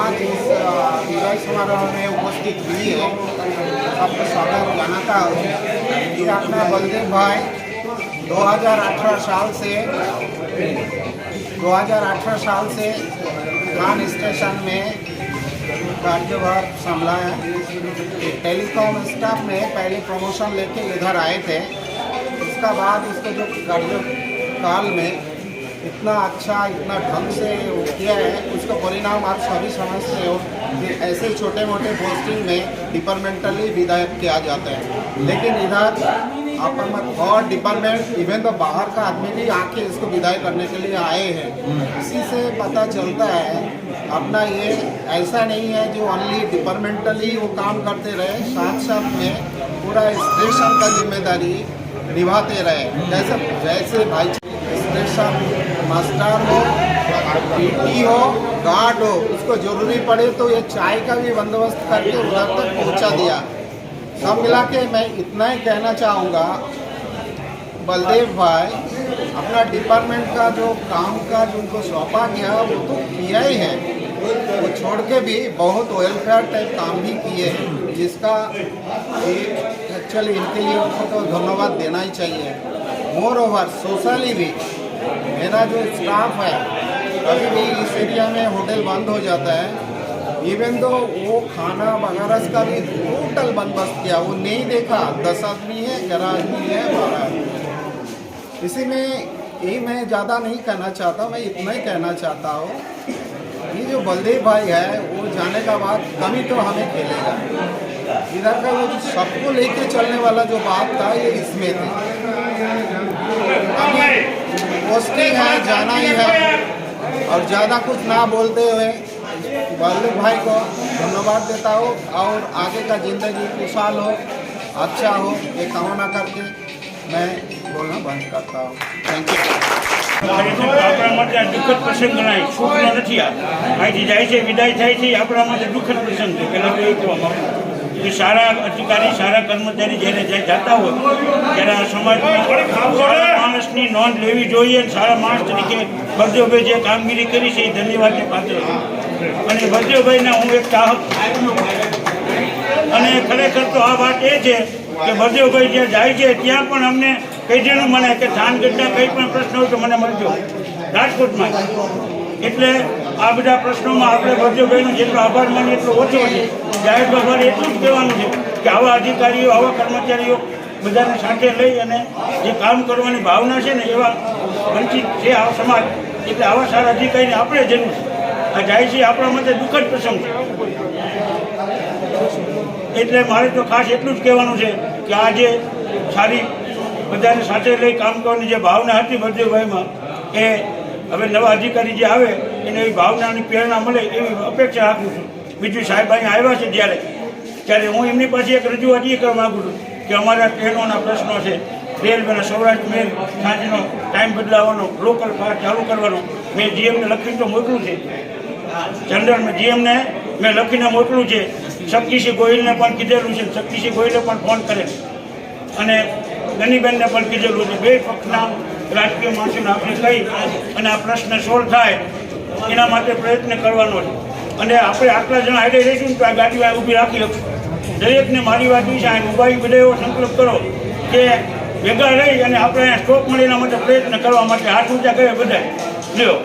आज इस अ, विदाई समारोह में उपस्थित हुई है। सबका स्वागत जानता हूँ। ये अपना बलदेव भाई 2018 साल से 2018 साल से खान स्टेशन में कार्यभार संभाला है। टेलीकॉम स्टाफ में पहले प्रमोशन लेके इधर आए थे। उसका बाद उसको जो कार्यकाल में इतना अच्छा इतना ढंग से वो किया है, उसका परिणाम आप सभी समझते हो कि ऐसे छोटे मोटे पोस्टिंग में डिपार्टमेंटली विधायक किया जाता है। लेकिन इधर अपन और डिपार्टमेंट इवन तो बाहर का आदमी भी आके इसको विदाई करने के लिए आए हैं। इसी से पता चलता है, अपना ये ऐसा नहीं है जो ओनली डिपार्टमेंटली वो काम करते रहे साथ साथ में पूरा स्टेशन का ज़िम्मेदारी निभाते रहे। जैसे जैसे भाई स्टेशन मास्टर हो, पीटी हो गार्ड हो, उसको ज़रूरी पड़े तो ये चाय का भी बंदोबस्त करके उधर तक पहुँचा दिया। सब मिला के मैं इतना ही कहना चाहूँगा, बलदेव भाई, अपना डिपार्टमेंट का जो काम का जो उनको सौंपा गया, वो तो किया ही है। वो छोड़ के भी बहुत वेलफेयर टाइप काम भी किए हैं, जिसका एक्चुअली इनके लिए उनको तो धन्यवाद देना ही चाहिए। मोर ओवर सोशली भी मेरा जो स्टाफ है कभी भी इस एरिया में होटल बंद हो जाता है। इवन तो वो खाना वगैरह का भी टोटल बंदोबस्त किया, वो नहीं देखा। दस आदमी है, ग्यारह आदमी है, बारह आदमी इसी में यही मैं ज़्यादा नहीं कहना चाहता, मैं इतना ही कहना चाहता हूँ। ये जो बलदेव भाई है, वो जाने का बाद कमी तो हमें खेलेगा। इधर का वो सबको लेके चलने वाला जो बात था, ये इसमें थी। पोस्टिंग है जाना ही है और ज़्यादा कुछ ना बोलते हुए बलदेव भाई को धन्यवाद देता हूँ और आगे का ज़िंदगी खुशहाल हो अच्छा हो ये कामना करके मैं बोलना बंद करता हूँ थैंक यू આપણા માટે આ દુઃખદ પ્રસંગ ગણાય સુખનો નથી આ અહીંથી જાય છે વિદાય થાય છે એ આપણા માટે દુઃખદ પ્રસંગ છે પહેલાં તો એ કહેવા માંગુ કે સારા અધિકારી સારા કર્મચારી જ્યારે જ્યાં જતા હોય, ત્યારે આ સમાજમાં માણસની નોંધ લેવી જોઈએ સારા માણસ તરીકે બળદેવભાઈ જે કામગીરી કરી છે એ ધન્યવાદને પાત્ર અને બળદેવભાઈને હું એક ચાહક અને ખરેખર તો આ વાત એ છે કે બળદેવભાઈ જ્યાં જાય છે, ત્યાં પણ અમને કહી દેનું મને કે થાનગઢના કંઈ પણ પ્રશ્ન હોય તો મને મળજો. રાજકોટમાં. એટલે આ બધા પ્રશ્નોમાં આપણે બળદેવભાઈનો જેટલો આભાર માનીએ એટલો ઓછો છે. જાહેર બાબાને એટલું જ કહેવાનું છે કે આવા અધિકારીઓ, આવા કર્મચારીઓ બધાને સાથે લઈ અને જે કામ કરવાની ભાવના છે ને એવા વંચિત છે આ સમાજ, એટલે આવા સારા અધિકારીને આપણે જરૂર છે. આ જાય છે આપણા માટે દુઃખદ પ્રસંગ છે. એટલે મારે તો ખાસ એટલું જ કહેવાનું છે કે આજે સારી બધાને સાથે લઈ કામ કરવાની જે ભાવના હતી બળદેવભાઈમાં એ હવે નવા અધિકારી જે આવે એને એવી ભાવનાની પ્રેરણા મળે એવી અપેક્ષા રાખું છું. બીજું સાહેબ અહીં આવ્યા છે જ્યારે. ત્યારે હું એમની પાસે એક રજૂઆત એ કરવા માગું છું કે અમારા ટ્રેનોના પ્રશ્નો છે. રેલવેના સૌરાષ્ટ્ર મેલ સાંજનો ટાઈમ બદલાવાનો લોકલ પાસ ચાલુ કરવાનો. મેં જીએમને લખીને તો મોકલું છે. જનરલ જીએમને મેં લખીને મોકલું છે. શક્તિસિંહ ગોહિલને પણ કીધેલું છે. શક્તિસિંહ ગોહિલે પણ ફોન કરે અને ગનીબેનને પણ કીધેલું છે. બે પક્ષના રાજકીય માણસોને આપણે કહી અને આ પ્રશ્ન સોલ્વ થાય. એના માટે પ્રયત્ન કરવાનો છે. અને આપણે આટલા જણા હાઈડે રહીશું તો આ ગાડી ઊભી રાખી લખશું. દરેકને મારી વાત છે, આ મોબાઈલ બધા એવો સંકલ્પ કરો કે ભેગા રહી અને આપણે સ્ટોપ મળે એના માટે પ્રયત્ન કરવા માટે હાથ ઊંચા કરે બધા લ્યો.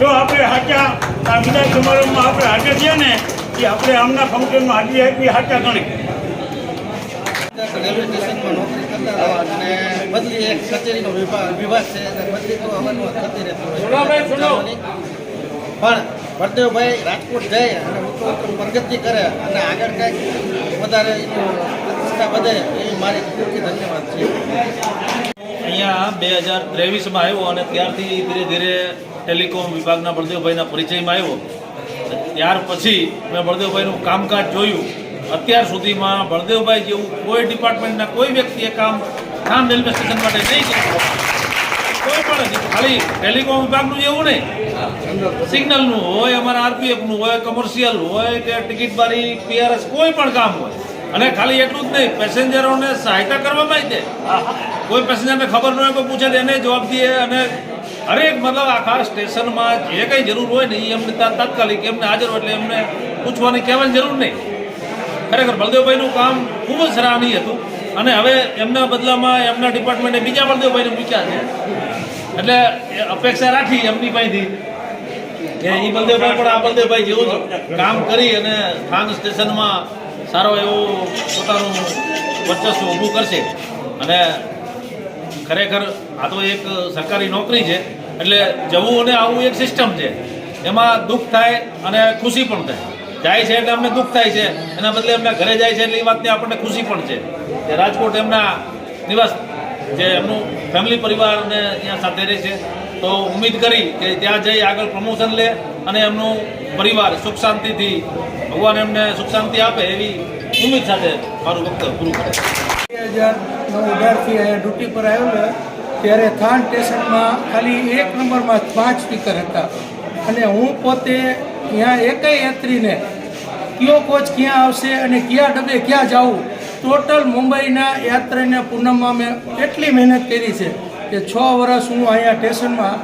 તો આપણે સાચા આ વિદાય સમારંભમાં આપણે હાજર છીએ ને, એ આપણે આમના ફંક્શનમાં હાજરી આપી સાચા ગણે. રેલવે સ્ટેશનમાં અને બદલી એક કચેરીનો વિભાગ વિભાગ છે અને બદલી તો અવારનવાર થતી રહેતી હોય પણ બળદેવભાઈ રાજકોટ જાય અને ઉત્તર ઉત્તર પ્રગતિ કરે અને આગળ કંઈક વધારે પ્રતિષ્ઠા વધે એ મારી પૂરતી ધન્યવાદ છે. અહીંયા બે હજાર ત્રેવીસમાં આવ્યો અને ત્યારથી ધીરે ધીરે ટેલિકોમ વિભાગના બળદેવભાઈના પરિચયમાં આવ્યો. ત્યાર પછી મેં બળદેવભાઈનું કામકાજ જોયું. અત્યાર સુધીમાં બળદેવભાઈ જેવું કોઈ ડિપાર્ટમેન્ટના કોઈ વ્યક્તિએ કામ ખામ રેલવે સ્ટેશન માટે નહીં કર્યું કોઈ પણ ખાલી ટેલિકોમ વિભાગનું એવું નહીં. સિગ્નલનું હોય, અમારા આરપીએફનું હોય કમર્શિયલ હોય, કે ટિકિટ બારી પીઆરએસ કોઈ પણ કામ હોય. અને ખાલી એટલું જ નહીં, પેસેન્જરોને સહાયતા કરવામાં જ દે. કોઈ પેસેન્જરને ખબર ન હોય કોઈ પૂછે તો એને જવાબ દે અને હરેક મતલબ આખા સ્ટેશનમાં જે કંઈ જરૂર હોય ને એ એમને તાત્કાલિક એમને હાજર હોય એટલે એમને પૂછવાની કહેવાની જરૂર નહીં. ખરેખર બળદેવભાઈનું કામ ખૂબ જ સરાહનીય હતું. અને હવે એમના બદલામાં એમના ડિપાર્ટમેન્ટે બીજા બળદેવભાઈને મૂક્યા છે. એટલે અપેક્ષા રાખી એમની પાસેથી કે એ બળદેવભાઈ પણ આ બળદેવભાઈ જેવું કામ કરી અને થાન સ્ટેશનમાં સારો એવો પોતાનું વર્ચસ્વ ઊભું કરશે. અને ખરેખર આ તો એક સરકારી નોકરી છે. એટલે જવું અને આવવું એક સિસ્ટમ છે. એમાં દુઃખ થાય અને ખુશી પણ થાય. જાય છે એટલે અમને દુઃખ થાય છે. એના બદલે એમના ઘરે જાય છે એટલે એ વાતની આપણને ખુશી પણ છે. રાજકોટ એમના નિવાસ જે એમનું ફેમિલી પરિવારને અહીંયા સાથે રહે છે. તો ઉમ્મીદ કરી કે ત્યાં જઈ આગળ પ્રમોશન લે અને એમનું પરિવાર સુખ શાંતિથી ભગવાન એમને સુખ શાંતિ આપે એવી ઉમ્મીદ સાથે મારું વક્તવ્ય પૂરું કરે બે હજાર નવ અહીંયા ડ્યુટી પર આવ્યો ત્યારે થાન સ્ટેશનમાં ખાલી એક નંબરમાં પાંચ સ્પીકર હતા. અને હું પોતે ત્યાં એકય યાત્રીને કયો કોચ ક્યાં આવશે અને કયા ડબે ક્યાં જવું? ટોટલ મુંબઈના યાત્રાને પૂનમમાં મેં એટલી મહેનત કરી છે કે છ વર્ષ હું અહીંયા સ્ટેશનમાં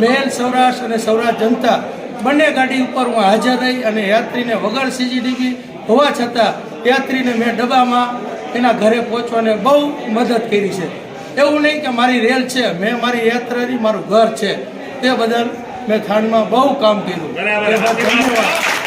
મેલ સૌરાષ્ટ્ર અને સૌરાષ્ટ્ર જનતા બંને ગાડી ઉપર હું હાજર રહી અને યાત્રીને વગર સીજીડીપી હોવા છતાં યાત્રીને મેં ડબ્બામાં એના ઘરે પહોંચવાને બહુ મદદ કરી છે. એવું નહીં કે મારી રેલ છે મેં મારી યાત્રાની મારું ઘર છે. તે બદલ મેં ખાંડમાં બહુ કામ કર્યું. ધન્યવાદ.